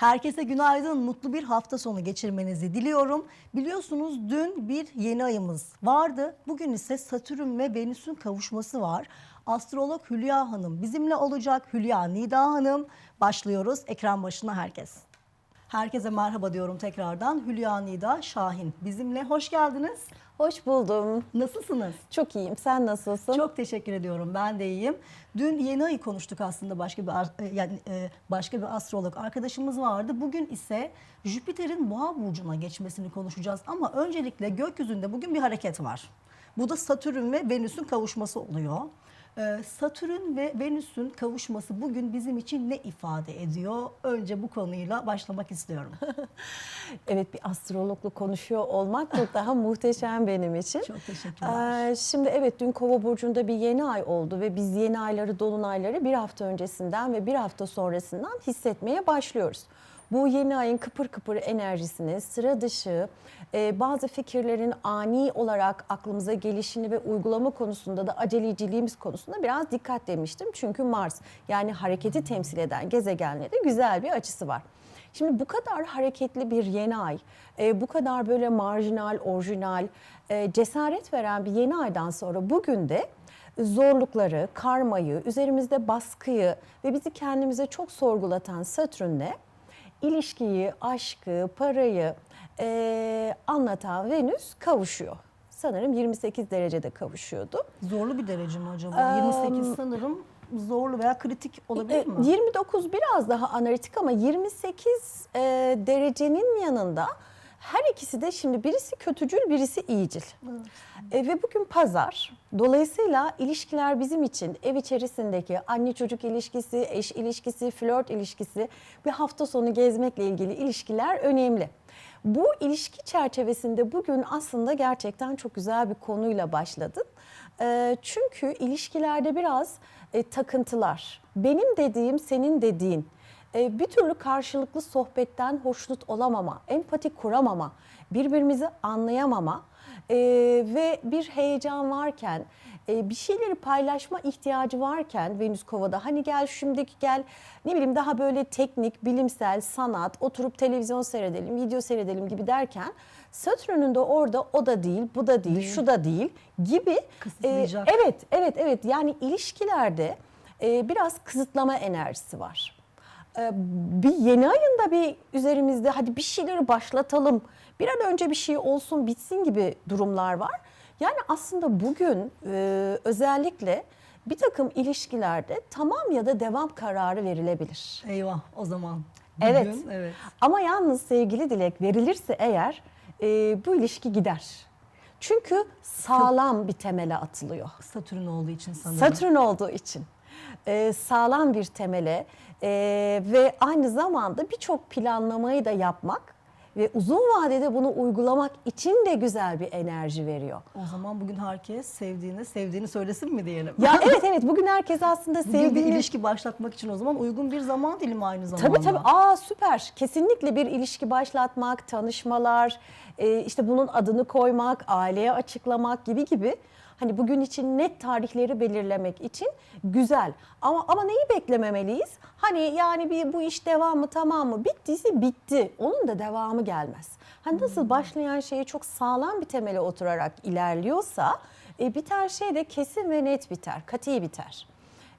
Herkese günaydın, mutlu bir hafta sonu geçirmenizi diliyorum. Biliyorsunuz dün bir yeni ayımız vardı. Bugün ise Satürn ve Venüs'ün kavuşması var. Astrolog Hülya Hanım bizimle olacak. Hülya Nida Hanım. Başlıyoruz. Ekran başına herkes. Herkese merhaba diyorum tekrardan. Hülya Nida Şahin bizimle. Hoş geldiniz. Hoş buldum. Nasılsınız? Çok iyiyim. Sen nasılsın? Çok teşekkür ediyorum. Ben de iyiyim. Dün yeni ayı konuştuk aslında başka bir e, yani e, başka bir astrolog arkadaşımız vardı. Bugün ise Jüpiter'in Boğa burcuna geçmesini konuşacağız ama öncelikle gökyüzünde bugün bir hareket var. Bu da Satürn ve Venüs'ün kavuşması oluyor. Ee, Satürn ve Venüs'ün kavuşması bugün bizim için ne ifade ediyor? Önce bu konuyla başlamak istiyorum. Evet bir astrologla konuşuyor olmak çok daha muhteşem benim için. Çok teşekkürler. Ee, şimdi evet dün Kova burcunda bir yeni ay oldu ve biz yeni ayları, dolunayları bir hafta öncesinden ve bir hafta sonrasından hissetmeye başlıyoruz. Bu yeni ayın kıpır kıpır enerjisini, sıra dışı, e, bazı fikirlerin ani olarak aklımıza gelişini ve uygulama konusunda da aceleciliğimiz konusunda biraz dikkat demiştim. Çünkü Mars yani hareketi temsil eden gezegenlere güzel bir açısı var. Şimdi bu kadar hareketli bir yeni ay, e, bu kadar böyle marjinal, orijinal, e, cesaret veren bir yeni aydan sonra bugün de zorlukları, karmayı, üzerimizde baskıyı ve bizi kendimize çok sorgulatan Satürn'le ilişkiyi, aşkı, parayı e, anlatan Venüs kavuşuyor. Sanırım 28 derecede kavuşuyordu. Zorlu bir derece mi acaba? 28 sanırım zorlu veya kritik olabilir E, mi? 29 biraz daha analitik ama 28 e, derecenin yanında her ikisi de şimdi birisi kötücül birisi iyicil. E, ve bugün pazar. Dolayısıyla ilişkiler bizim için ev içerisindeki anne çocuk ilişkisi, eş ilişkisi, flört ilişkisi ve hafta sonu gezmekle ilgili ilişkiler önemli. Bu ilişki çerçevesinde bugün aslında gerçekten çok güzel bir konuyla başladın. E, çünkü ilişkilerde biraz e, takıntılar, benim dediğim senin dediğin, e, bir türlü karşılıklı sohbetten hoşnut olamama, empati kuramama, birbirimizi anlayamama e, ve bir heyecan varken, e, bir şeyleri paylaşma ihtiyacı varken Venüs Kova'da hani gel şimdiki gel ne bileyim daha böyle teknik, bilimsel, sanat, oturup televizyon seyredelim, video seyredelim gibi derken Satürn'ün de orada o da değil, bu da değil, şu da değil gibi. e, evet, evet, evet. Yani ilişkilerde e, biraz kısıtlama enerjisi var. E, bir yeni ayında bir üzerimizde hadi bir şeyleri başlatalım, bir an önce bir şey olsun bitsin gibi durumlar var. Yani aslında bugün e, özellikle bir takım ilişkilerde tamam ya da devam kararı verilebilir. Eyvah o zaman. Evet. Bugün, evet. Ama yalnız sevgili Dilek verilirse eğer e, bu ilişki gider. Çünkü sağlam bir temele atılıyor. Satürn olduğu için sanırım. Satürn olduğu için e, sağlam bir temele e, ve aynı zamanda birçok planlamayı da yapmak ve uzun vadede bunu uygulamak için de güzel bir enerji veriyor. O zaman bugün herkes sevdiğini, sevdiğini söylesin mi diyelim? Ya evet evet bugün herkes aslında Bugün bir sevdiğini ilişki başlatmak için o zaman uygun bir zaman dilimi aynı zamanda. Tabii tabii. Aa süper. Kesinlikle bir ilişki başlatmak, tanışmalar, e, işte bunun adını koymak, aileye açıklamak gibi gibi. Hani bugün için net tarihleri belirlemek için güzel. Ama ama neyi beklememeliyiz? Hani yani bir bu iş devam mı tamam mı? Bittiyse bitti. Onun da devamı gelmez. Hani nasıl başlayan şeyi çok sağlam bir temele oturarak ilerliyorsa e, biten şey de kesin ve net biter, kati biter.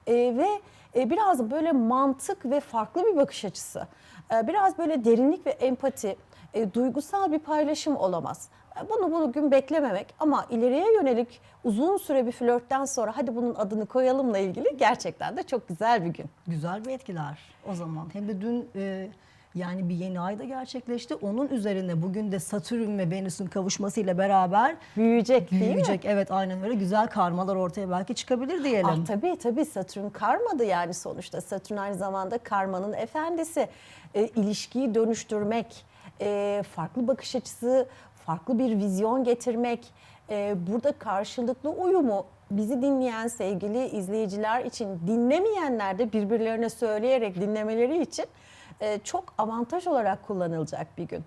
E, ve e, biraz böyle mantık ve farklı bir bakış açısı, e, biraz böyle derinlik ve empati, e, duygusal bir paylaşım olamaz. Bunu bugün beklememek ama ileriye yönelik uzun süre bir flörtten sonra hadi bunun adını koyalımla ilgili gerçekten de çok güzel bir gün. Güzel bir etkiler o zaman. Hem de dün e, yani bir yeni ay da gerçekleşti. Onun üzerine bugün de Satürn ve Venüs'ün kavuşmasıyla beraber Büyüyecek değil mi? büyüyecek. Evet aynen öyle güzel karmalar ortaya belki çıkabilir diyelim. Ah, tabii tabii Satürn karmadı yani sonuçta. Satürn aynı zamanda karmanın efendisi. E, ilişkiyi dönüştürmek, e, farklı bakış açısı, farklı bir vizyon getirmek, e, burada karşılıklı uyumu bizi dinleyen sevgili izleyiciler için dinlemeyenler de birbirlerine söyleyerek dinlemeleri için e, çok avantaj olarak kullanılacak bir gün.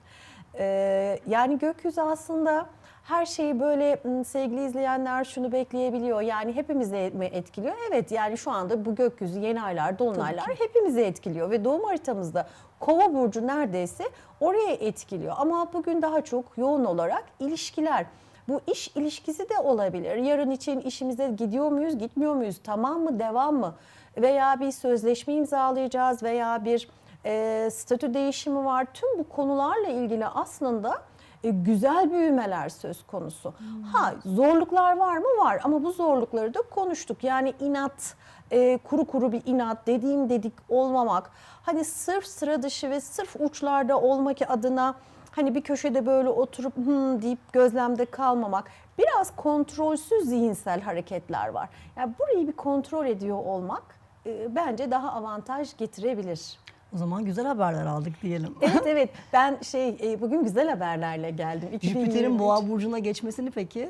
E, yani gökyüzü aslında her şeyi böyle sevgili izleyenler şunu bekleyebiliyor. Yani hepimizi mi etkiliyor? Evet yani şu anda bu gökyüzü yeni aylar, dolunaylar hepimizi etkiliyor ve doğum haritamızda Kova burcu neredeyse oraya etkiliyor. Ama bugün daha çok yoğun olarak ilişkiler. Bu iş ilişkisi de olabilir. Yarın için işimize gidiyor muyuz, gitmiyor muyuz? Tamam mı, devam mı? Veya bir sözleşme imzalayacağız veya bir e, statü değişimi var. Tüm bu konularla ilgili aslında e, güzel büyümeler söz konusu. Ha zorluklar var mı? Var ama bu zorlukları da konuştuk. Yani inat, e, kuru kuru bir inat, dediğim dedik olmamak. Hani sırf sıra dışı ve sırf uçlarda olmak adına hani bir köşede böyle oturup hmm deyip gözlemde kalmamak. Biraz kontrolsüz zihinsel hareketler var. Yani burayı bir kontrol ediyor olmak e, bence daha avantaj getirebilir. O zaman güzel haberler aldık diyelim. Evet evet ben şey e, bugün güzel haberlerle geldim. Jüpiter'in 2023. boğa burcuna geçmesini peki?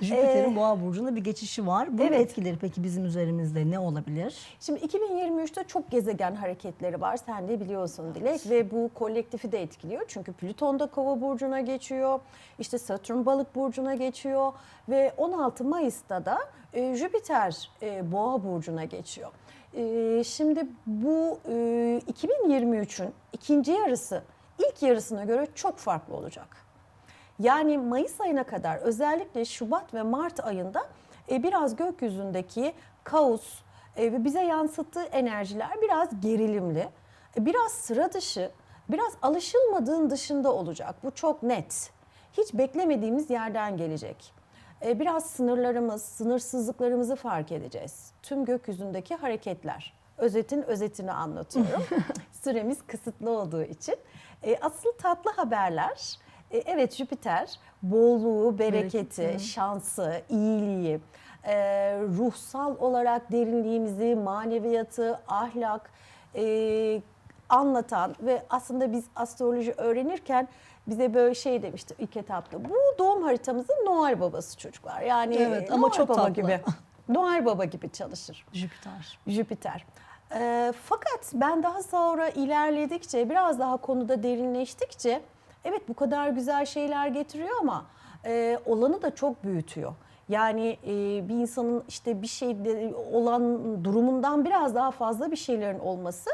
Jüpiter'in Ee, boğa burcuna bir geçişi var. Bunun evet. etkileri peki bizim üzerimizde ne olabilir? Şimdi 2023'te çok gezegen hareketleri var. Sen de biliyorsun Dilek ve bu kolektifi de etkiliyor. Çünkü Plüton da Kova burcuna geçiyor. İşte Satürn Balık burcuna geçiyor ve 16 Mayıs'ta da e, Jüpiter e, Boğa burcuna geçiyor. E, şimdi bu e, 2023'ün ikinci yarısı ilk yarısına göre çok farklı olacak. Yani Mayıs ayına kadar özellikle Şubat ve Mart ayında e, biraz gökyüzündeki kaos e, ve bize yansıttığı enerjiler biraz gerilimli, e, biraz sıra dışı, biraz alışılmadığın dışında olacak. Bu çok net. Hiç beklemediğimiz yerden gelecek. Biraz sınırlarımız, sınırsızlıklarımızı fark edeceğiz. Tüm gökyüzündeki hareketler. Özetin özetini anlatıyorum. Süremiz kısıtlı olduğu için. Asıl tatlı haberler e, Evet Jüpiter bolluğu, bereketi, Bereketi. şansı, iyiliği, e, ruhsal olarak derinliğimizi, maneviyatı, ahlak e, anlatan ve aslında biz astroloji öğrenirken bize böyle şey demişti ilk etapta. Bu doğum haritamızın Noel babası çocuklar. Yani Evet, ama Noel çok baba tatlı. gibi. Noel baba gibi çalışır. Jüpiter. Jüpiter. Ee, fakat ben daha sonra ilerledikçe, biraz daha konuda derinleştikçe, evet bu kadar güzel şeyler getiriyor ama e, olanı da çok büyütüyor. Yani e, bir insanın işte bir şeyde olan durumundan biraz daha fazla bir şeylerin olması,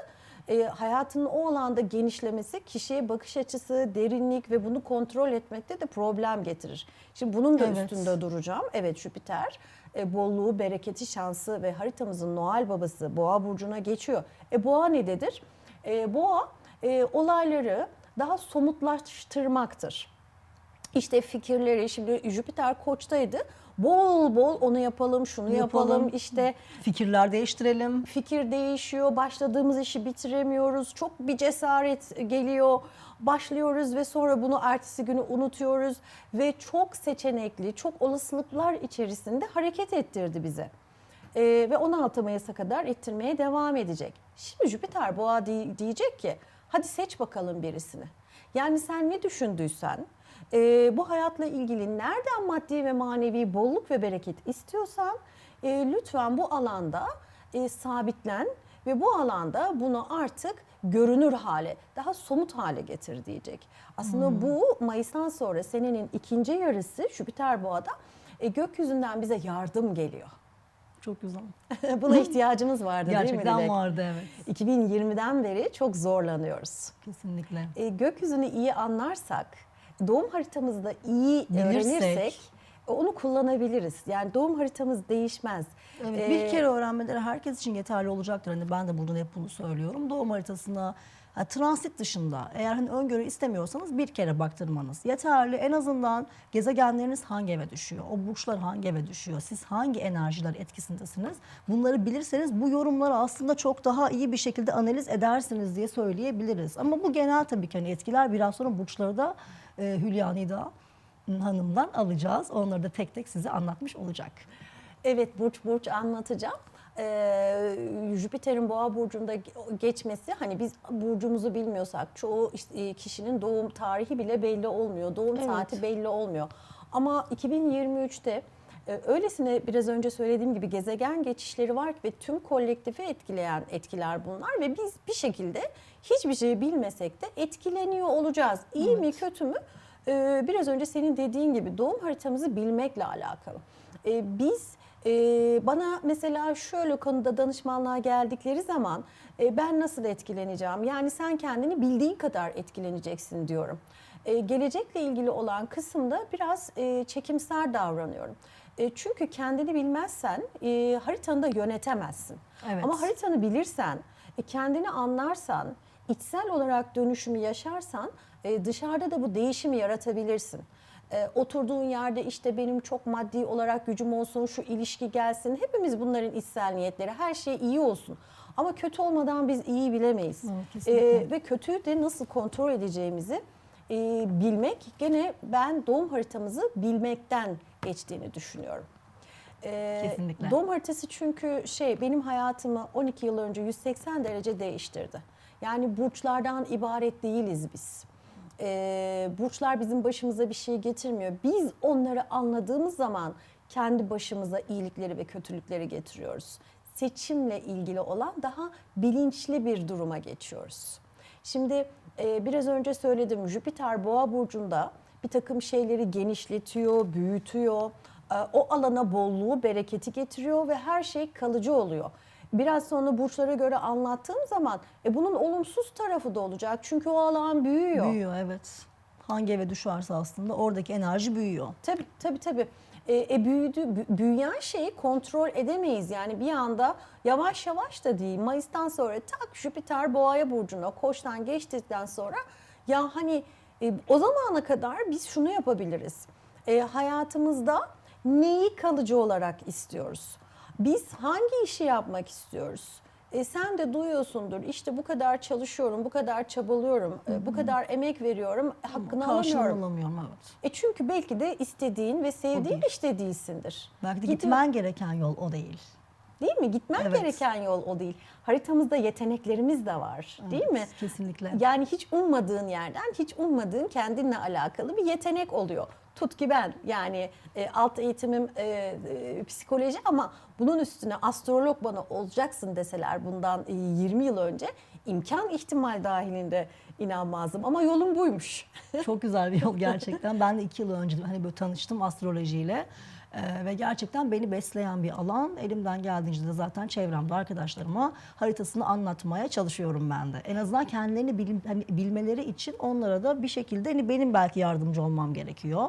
e, hayatının o alanda genişlemesi kişiye bakış açısı, derinlik ve bunu kontrol etmekte de problem getirir. Şimdi bunun da Evet. üstünde duracağım. Evet Jüpiter e, bolluğu, bereketi, şansı ve haritamızın Noel babası Boğa burcuna geçiyor. E Boğa nedir? E, Boğa e, olayları daha somutlaştırmaktır. İşte fikirleri şimdi Jüpiter Koç'taydı. Bol bol onu yapalım, şunu yapalım. Yapalım. İşte Fikirler değiştirelim. fikir değişiyor, başladığımız işi bitiremiyoruz, çok bir cesaret geliyor, başlıyoruz ve sonra bunu ertesi günü unutuyoruz ve çok seçenekli, çok olasılıklar içerisinde hareket ettirdi bize. Ee, ve 16 Mayıs'a kadar ettirmeye devam edecek. Şimdi Jüpiter boğa di- diyecek ki hadi seç bakalım birisini. Yani sen ne düşündüysen, e, bu hayatla ilgili nereden maddi ve manevi bolluk ve bereket istiyorsan e, lütfen bu alanda e, sabitlen ve bu alanda bunu artık görünür hale, daha somut hale getir diyecek. Aslında bu Mayıs'tan sonra senenin ikinci yarısı Jüpiter Boğa'da e, gökyüzünden bize yardım geliyor. Çok güzel. Buna ihtiyacımız vardı değil mi Gerçekten Dilek? vardı evet. 2020'den beri çok zorlanıyoruz. Kesinlikle. E, gökyüzünü iyi anlarsak, doğum haritamızı da iyi Bilirsek. öğrenirsek e, onu kullanabiliriz. Yani doğum haritamız değişmez. Evet, Ee, bir kere öğrenmeleri herkes için yeterli olacaktır. Hani ben de buradan hep bunu söylüyorum. Doğum haritasına ha, transit dışında eğer hani öngörü istemiyorsanız bir kere baktırmanız yeterli. En azından gezegenleriniz hangi eve düşüyor? O burçlar hangi eve düşüyor? Siz hangi enerjiler etkisindesiniz? Bunları bilirseniz bu yorumları aslında çok daha iyi bir şekilde analiz edersiniz diye söyleyebiliriz. Ama bu genel tabii ki hani etkiler biraz sonra burçları da e, Hülya Nida Hanım'dan alacağız. Onları da tek tek size anlatmış olacak. Evet burç burç anlatacağım. Ee, Jüpiter'in boğa burcunda geçmesi hani biz burcumuzu bilmiyorsak çoğu işte, e, kişinin doğum tarihi bile belli olmuyor. Doğum Evet. saati belli olmuyor. Ama 2023'te e, öylesine biraz önce söylediğim gibi gezegen geçişleri var ve tüm kolektifi etkileyen etkiler bunlar ve biz bir şekilde hiçbir şey bilmesek de etkileniyor olacağız. İyi mi kötü mü? Biraz önce senin dediğin gibi doğum haritamızı bilmekle alakalı. Biz Ee, bana mesela şöyle konuda danışmanlığa geldikleri zaman e, ben nasıl etkileneceğim? Yani sen kendini bildiğin kadar etkileneceksin diyorum. Ee, gelecekle ilgili olan kısımda biraz e, çekimser davranıyorum. E, çünkü kendini bilmezsen e, haritanı da yönetemezsin. Evet. Ama haritanı bilirsen, e, kendini anlarsan, içsel olarak dönüşümü yaşarsan e, dışarıda da bu değişimi yaratabilirsin. E, oturduğun yerde işte benim çok maddi olarak gücüm olsun, şu ilişki gelsin. Hepimiz bunların içsel niyetleri. Her şey iyi olsun. Ama kötü olmadan biz iyi bilemeyiz. Evet. E, ve kötüyü de nasıl kontrol edeceğimizi e, bilmek gene ben doğum haritamızı bilmekten geçtiğini düşünüyorum. E, Kesinlikle. Doğum haritası çünkü şey benim hayatımı 12 yıl önce 180 derece değiştirdi. Yani burçlardan ibaret değiliz biz. E, burçlar bizim başımıza bir şey getirmiyor. Biz onları anladığımız zaman kendi başımıza iyilikleri ve kötülükleri getiriyoruz. Seçimle ilgili olan daha bilinçli bir duruma geçiyoruz. Şimdi e, biraz önce söyledim Jüpiter Boğa burcunda bir takım şeyleri genişletiyor, büyütüyor. E, o alana bolluğu, bereketi getiriyor ve her şey kalıcı oluyor. Biraz sonra burçlara göre anlattığım zaman e, bunun olumsuz tarafı da olacak. Çünkü o alan büyüyor. Büyüyor evet. Hangi eve düşerse aslında oradaki enerji büyüyor. Tabii tabii tabii. E, e, büyüdü, bü- büyüyen şeyi kontrol edemeyiz. Yani bir anda yavaş yavaş da değil. Mayıs'tan sonra tak Jüpiter Boğa'ya burcuna, Koç'tan geçtikten sonra ya hani e, o zamana kadar biz şunu yapabiliriz. E, hayatımızda neyi kalıcı olarak istiyoruz? Biz hangi işi yapmak istiyoruz? E, sen de duyuyorsundur işte bu kadar çalışıyorum, bu kadar çabalıyorum, e, bu kadar emek veriyorum, hakkını Karşılığını alamıyorum. alamıyorum evet. E çünkü belki de istediğin ve sevdiğin değil. işte değilsindir. Belki de Gidiyor- gitmen gereken yol o değil. Değil mi? Gitmen Evet. gereken yol o değil. Haritamızda yeteneklerimiz de var. Değil mi? Kesinlikle. Yani hiç ummadığın yerden, hiç ummadığın kendinle alakalı bir yetenek oluyor. Tut ki ben yani e, alt eğitimim e, e, psikoloji ama bunun üstüne astrolog bana olacaksın deseler bundan e, 20 yıl önce imkan ihtimal dahilinde inanmazdım ama yolum buymuş. Çok güzel bir yol gerçekten. Ben de iki yıl önce hani böyle tanıştım astrolojiyle. Ee, ve gerçekten beni besleyen bir alan. Elimden geldiğince de zaten çevremde arkadaşlarıma haritasını anlatmaya çalışıyorum ben de. En azından kendilerini bil- hani bilmeleri için onlara da bir şekilde hani benim belki yardımcı olmam gerekiyor.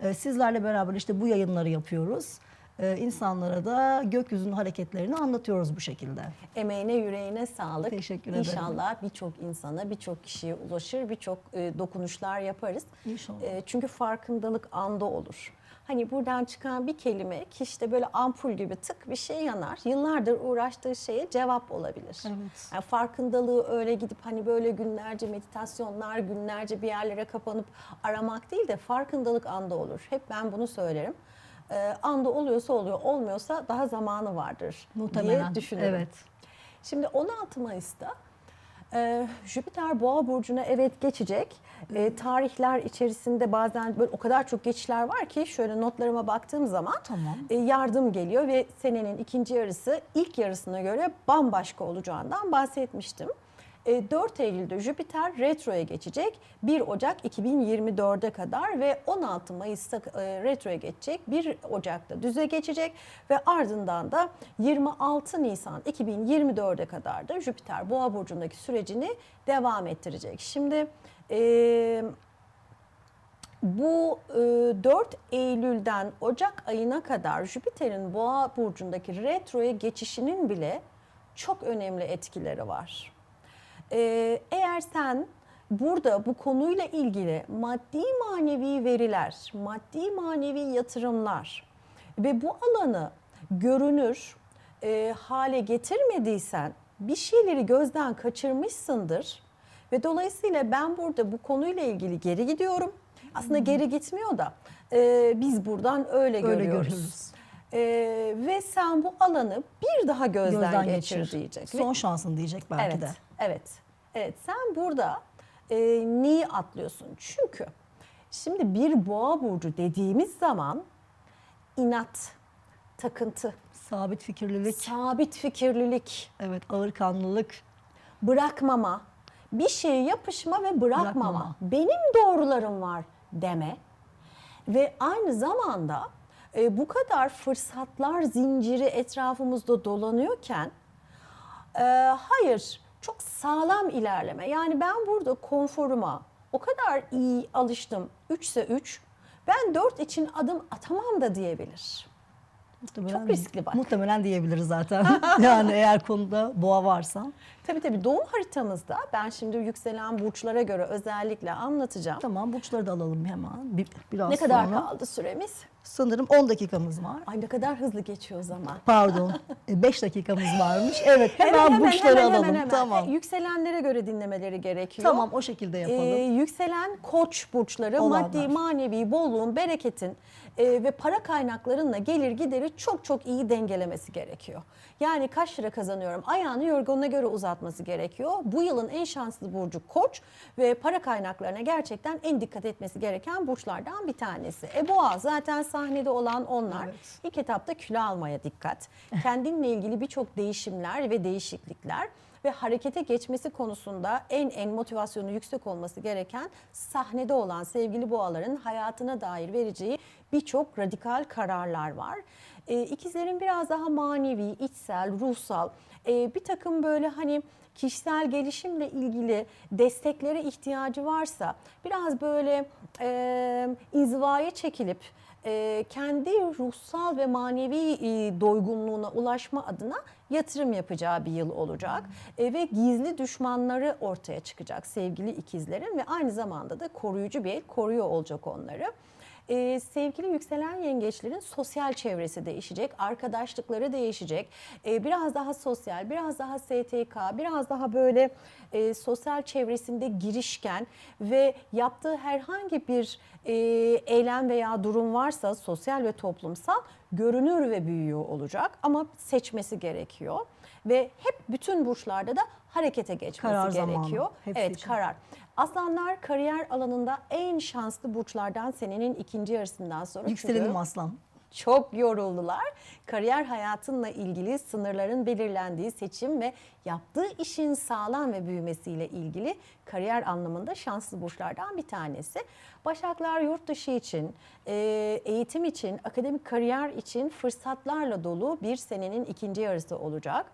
Ee, sizlerle beraber işte bu yayınları yapıyoruz. Ee, insanlara da gökyüzünün hareketlerini anlatıyoruz bu şekilde. Emeğine yüreğine sağlık. Teşekkür ederim. İnşallah birçok insana, birçok kişiye ulaşır, birçok e, dokunuşlar yaparız. İnşallah. E, çünkü farkındalık anda olur. Hani buradan çıkan bir kelime kişide böyle ampul gibi tık bir şey yanar. Yıllardır uğraştığı şeye cevap olabilir. Evet. Yani farkındalığı öyle gidip hani böyle günlerce meditasyonlar, günlerce bir yerlere kapanıp aramak değil de farkındalık anda olur. Hep ben bunu söylerim. E, anda oluyorsa oluyor, olmuyorsa daha zamanı vardır Muhtemelen. diye düşünüyorum. Evet. Şimdi 16 Mayıs'ta e, Jüpiter Boğa burcuna evet geçecek. E, tarihler içerisinde bazen böyle o kadar çok geçişler var ki şöyle notlarıma baktığım zaman Tamam. e, yardım geliyor ve senenin ikinci yarısı ilk yarısına göre bambaşka olacağından bahsetmiştim. E, 4 Eylül'de Jüpiter retroya geçecek. 1 Ocak 2024'e kadar ve 16 Mayıs'ta e, retroya geçecek. 1 Ocak'ta düze geçecek ve ardından da 26 Nisan 2024'e kadar da Jüpiter Boğa burcundaki sürecini devam ettirecek. Şimdi e, bu e, 4 Eylül'den Ocak ayına kadar Jüpiter'in Boğa burcundaki retroya geçişinin bile çok önemli etkileri var. Ee, eğer sen burada bu konuyla ilgili maddi manevi veriler, maddi manevi yatırımlar ve bu alanı görünür e, hale getirmediysen bir şeyleri gözden kaçırmışsındır ve dolayısıyla ben burada bu konuyla ilgili geri gidiyorum. Aslında geri gitmiyor da e, biz buradan öyle, Öyle görüyoruz. görüyoruz. E, ve sen bu alanı bir daha gözden, Gözden geçir, geçir. diyecek. Ve- Son şansın diyecek belki evet, de. Evet. Evet. Sen burada e, neyi atlıyorsun? Çünkü şimdi bir boğa burcu dediğimiz zaman inat, takıntı, Sabit fikirlilik, sabit fikirlilik, evet ağır kanlılık, bırakmama, bir şeye yapışma ve bırakmama. Bırakmama. Benim doğrularım var deme. Ve aynı zamanda e, bu kadar fırsatlar zinciri etrafımızda dolanıyorken e, hayır çok sağlam ilerleme. Yani ben burada konforuma o kadar iyi alıştım 3 ise 3 ben 4 için adım atamam da diyebilir. Muhtemelen, Çok riskli bak. Muhtemelen diyebiliriz zaten. yani eğer konuda boğa varsa. Tabii tabii doğum haritamızda ben şimdi yükselen burçlara göre özellikle anlatacağım. Tamam burçları da alalım hemen. Bir, biraz Ne kadar sonra. kaldı süremiz? Sanırım 10 dakikamız var. Ay ne kadar hızlı geçiyor zaman. Pardon. 5 dakikamız varmış. Evet hemen, burçları hemen, alalım. hemen, hemen. Tamam. E, Yükselenlere göre dinlemeleri gerekiyor. Tamam o şekilde yapalım. Ee, yükselen koç burçları Olanlar. maddi, manevi, bolluğun, bereketin e, ve para kaynaklarınla gelir gideri çok çok iyi dengelemesi gerekiyor. Yani kaç lira kazanıyorum ayağını yorganına göre uzatması gerekiyor. Bu yılın en şanslı burcu koç ve para kaynaklarına gerçekten en dikkat etmesi gereken burçlardan bir tanesi. E boğa zaten sahnede olan onlar. Evet. İlk etapta kilo almaya dikkat. Kendinle ilgili birçok değişimler ve değişiklikler ve harekete geçmesi konusunda en en motivasyonu yüksek olması gereken sahnede olan sevgili boğaların hayatına dair vereceği birçok radikal kararlar var. E, ikizlerin biraz daha manevi, içsel, ruhsal e, bir takım böyle hani kişisel gelişimle ilgili desteklere ihtiyacı varsa biraz böyle e, inzivaya çekilip e, kendi ruhsal ve manevi e, doygunluğuna ulaşma adına yatırım yapacağı bir yıl olacak E, ve gizli düşmanları ortaya çıkacak sevgili ikizlerin ve aynı zamanda da koruyucu bir el koruyor olacak onları. E, sevgili yükselen yengeçlerin sosyal çevresi değişecek, arkadaşlıkları değişecek. E, biraz daha sosyal, biraz daha STK, biraz daha böyle e, sosyal çevresinde girişken ve yaptığı herhangi bir e, eylem veya durum varsa sosyal ve toplumsal görünür ve büyüyor olacak ama seçmesi gerekiyor. Ve hep bütün burçlarda da harekete geçmesi Karar zamanı, gerekiyor. hepsi evet için. karar. Aslanlar kariyer alanında en şanslı burçlardan senenin ikinci yarısından sonra. Yükselelim aslan. çok yoruldular. Kariyer hayatınla ilgili sınırların belirlendiği seçim ve yaptığı işin sağlam ve büyümesiyle ilgili kariyer anlamında şanslı burçlardan bir tanesi. Başaklar yurt dışı için, e, eğitim için, akademik kariyer için fırsatlarla dolu bir senenin ikinci yarısı olacak.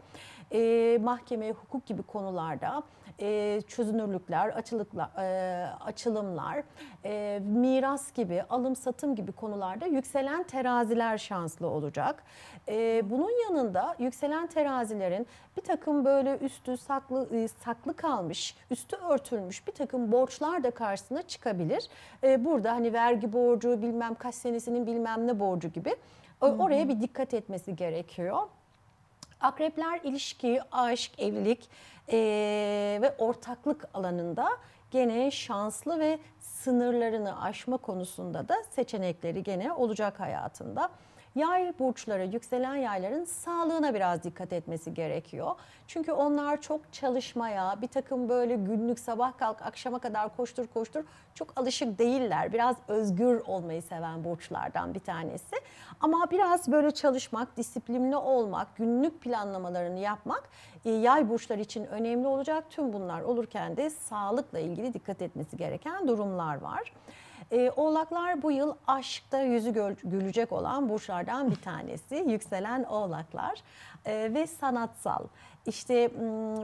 E, mahkeme, hukuk gibi konularda e, çözünürlükler, açılıklar, e, açılımlar, e, miras gibi, alım satım gibi konularda yükselen teraziler şanslı olacak. E, bunun yanında yükselen terazilerin bir takım böyle üstü saklı e, saklı kalmış, üstü örtülmüş bir takım borçlar da karşısına çıkabilir. E, burada hani vergi borcu, bilmem kaç senesinin bilmem ne borcu gibi o- oraya bir dikkat etmesi gerekiyor. Akrepler ilişki, aşk, evlilik eee, ve ortaklık alanında gene şanslı ve sınırlarını aşma konusunda da seçenekleri gene olacak hayatında. Yay burçları, yükselen yayların sağlığına biraz dikkat etmesi gerekiyor. Çünkü onlar çok çalışmaya, bir takım böyle günlük sabah kalk akşama kadar koştur koştur çok alışık değiller. Biraz özgür olmayı seven burçlardan bir tanesi. Ama biraz böyle çalışmak, disiplinli olmak, günlük planlamalarını yapmak e, yay burçlar için önemli olacak. Tüm bunlar olurken de sağlıkla ilgili dikkat etmesi gereken durumlar var. E, oğlaklar bu yıl aşkta yüzü gülecek olan burçlardan bir tanesi. Yükselen oğlaklar E, ve sanatsal. İşte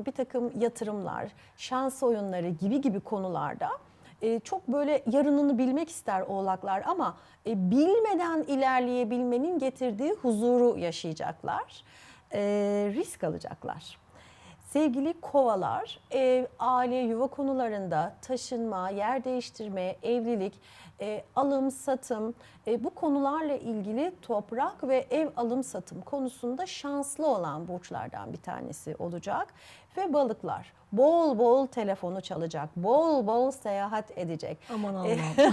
bir takım yatırımlar, şans oyunları gibi gibi konularda e, çok böyle yarınını bilmek ister oğlaklar ama e, bilmeden ilerleyebilmenin getirdiği huzuru yaşayacaklar. Risk alacaklar. Sevgili kovalar, ev, aile, yuva konularında taşınma, yer değiştirme, evlilik, e, alım, satım e, bu konularla ilgili toprak ve ev alım satım konusunda şanslı olan burçlardan bir tanesi olacak. Ve balıklar bol bol telefonu çalacak, bol bol seyahat edecek. Aman E, Allah'ım.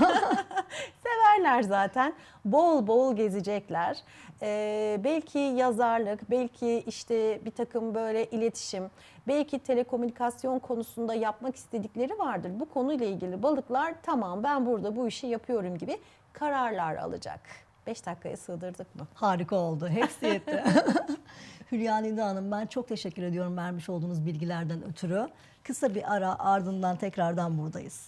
Severler zaten. Bol bol gezecekler. Ee, belki yazarlık, belki işte bir takım böyle iletişim, belki telekomünikasyon konusunda yapmak istedikleri vardır. Bu konuyla ilgili balıklar tamam ben burada bu işi yapıyorum gibi kararlar alacak. 5 dakikaya sığdırdık mı? Harika oldu. Hepsi yetti. Hülya Nida Hanım ben çok teşekkür ediyorum vermiş olduğunuz bilgilerden ötürü. Kısa bir ara ardından tekrardan buradayız.